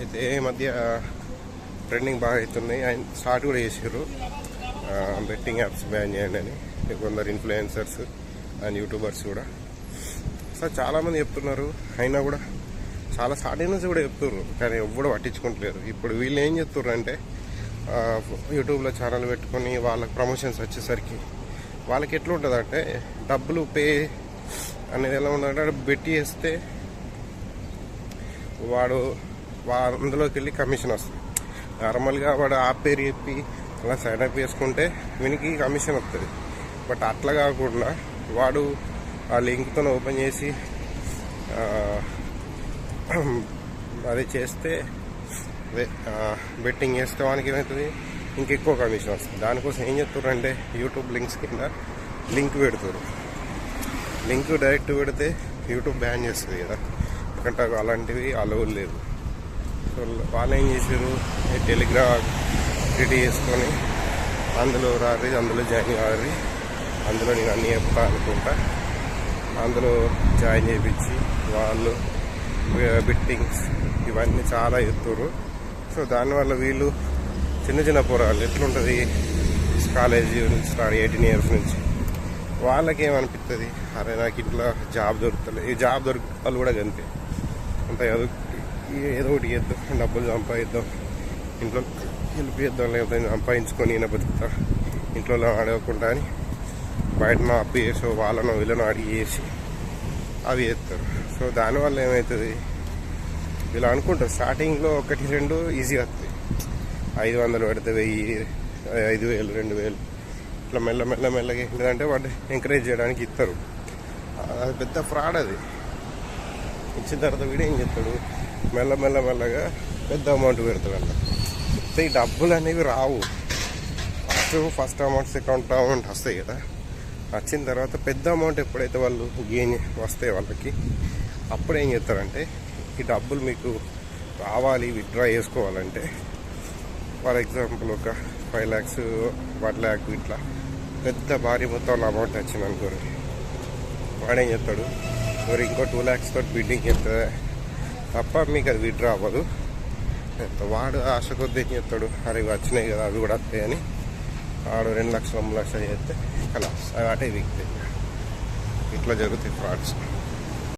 అయితే ఈ మధ్య ట్రెండింగ్ బాగా అవుతున్నాయి. ఆయన స్టార్ట్ కూడా చేసారు బెట్టింగ్ యాప్స్ బ్యాన్ చేయండి అని. కొందరు ఇన్ఫ్లుయెన్సర్స్ అండ్ యూట్యూబర్స్ కూడా. సో చాలామంది చెప్తున్నారు. అయినా కూడా చాలా స్టార్టింగ్ నుంచి కూడా చెప్తున్నారు కానీ ఎవ్వడు పట్టించుకుంటలేరు ఇప్పుడు వీళ్ళు ఏం చెప్తున్నారు అంటే యూట్యూబ్లో ఛానల్ పెట్టుకొని వాళ్ళకి ప్రమోషన్స్ వచ్చేసరికి వాళ్ళకి ఎట్లా ఉంటుంది అంటే డబ్బులు పే అనేది ఎలా ఉండాలంటే బెట్టి చేస్తే వాడు అందులోకి వెళ్ళి కమిషన్ వస్తుంది. నార్మల్గా వాడు ఆ పేరు చెప్పి అలా సైడ్ అప్ చేసుకుంటే వీనికి కమిషన్ వస్తుంది బట్ అట్లా కాకుండా వాడు ఆ లింక్తో ఓపెన్ చేసి అది చేస్తే బెట్టింగ్ చేస్తే వానికి ఏమవుతుంది ఇంకెక్కువ కమిషన్ వస్తుంది. దానికోసం ఏం చెప్తారంటే యూట్యూబ్ లింక్స్ కింద లింక్ పెడతారు లింక్ డైరెక్ట్ పెడితే యూట్యూబ్ బ్యాన్ చేస్తుంది కదా. ఎందుకంటే అలాంటివి అలవులు లేదు. వాళ్ళు ఏం చేశారు. ఈ టెలిగ్రామ్ రెడీ చేసుకొని అందులో రారి అందులో జాయిన్ కావాలి అందులో నేను అన్నీ చెప్తా అనుకుంటా. అందులో జాయిన్ చేయించి వాళ్ళు బిట్టింగ్స్ ఇవన్నీ చాలా ఎత్తురు సో దానివల్ల వీళ్ళు చిన్న చిన్న పోరాలు ఎట్లుంటుంది కాలేజీ నుంచి స్టార్ట్ ఎయిటీన్ ఇయర్స్ నుంచి? వాళ్ళకి ఏమనిపిస్తుంది అరే నాకు ఇంట్లో జాబ్ దొరుకుతుంది ఈ జాబ్ దొరికి వాళ్ళు కూడా అంతే అంత చదువు ఏదో ఒకటి చేద్దాం. డబ్బులు సంపాదిద్దాం. ఇంట్లో హెల్ప్ చేద్దాం లేకపోతే సంపాదించుకొని ఈయన బతుకుతా. ఇంట్లో అడగకుండా అని బయట అప్పు చేసో వాళ్ళను వీళ్ళను అడిగి చేసి అవి చేస్తారు. సో దానివల్ల ఏమవుతుంది ఇలా అనుకుంటారు స్టార్టింగ్లో ఒకటి రెండు ఈజీ వస్తాయి. ఐదు వందలు పెడితే వెయ్యి ఐదు వేలు రెండు వేలు. ఇట్లా మెల్ల మెల్ల మెల్లగా ఏంటంటే వాడు ఎంకరేజ్ చేయడానికి ఇస్తారు. అది పెద్ద ఫ్రాడ్ అది. ఇచ్చిన తర్వాత వీడు ఏం చెప్తాడు మెల్ల మెల్ల మెల్లగా పెద్ద అమౌంట్ పెడతాడు అన్న సో ఈ డబ్బులు అనేవి రావు. First first amount second amount వస్తాయి కదా. వచ్చిన తర్వాత పెద్ద అమౌంట్ ఎప్పుడైతే వాళ్ళు గెయిన్ వస్తాయి వాళ్ళకి అప్పుడు ఏం చేస్తారంటే ఈ డబ్బులు మీకు రావాలి విత్డ్రా చేసుకోవాలంటే ఫర్ ఎగ్జాంపుల్ ఒక ఫైవ్ ల్యాక్స్ వన్ ల్యాక్ ఇట్లా పెద్ద భారీ మొత్తంలో అమౌంట్ వచ్చింది అనుకోరు వాడేం చెప్తాడు మరి ఇంకో టూ ల్యాక్స్ తోటి బిడ్డింగ్ చెప్తుంది తప్ప మీకు అది విత్డ్రా అవ్వదు. వాడు ఆశ కొద్ది చెప్తాడు అరే ఇవి వచ్చినాయి కదా అవి కూడా వస్తాయని వాడు రెండు లక్షలు మూడు లక్షలు చేస్తే కలాస్ అవి అటే వీక్తాయి ఇట్లా జరుగుతాయి ఫ్రాడ్స్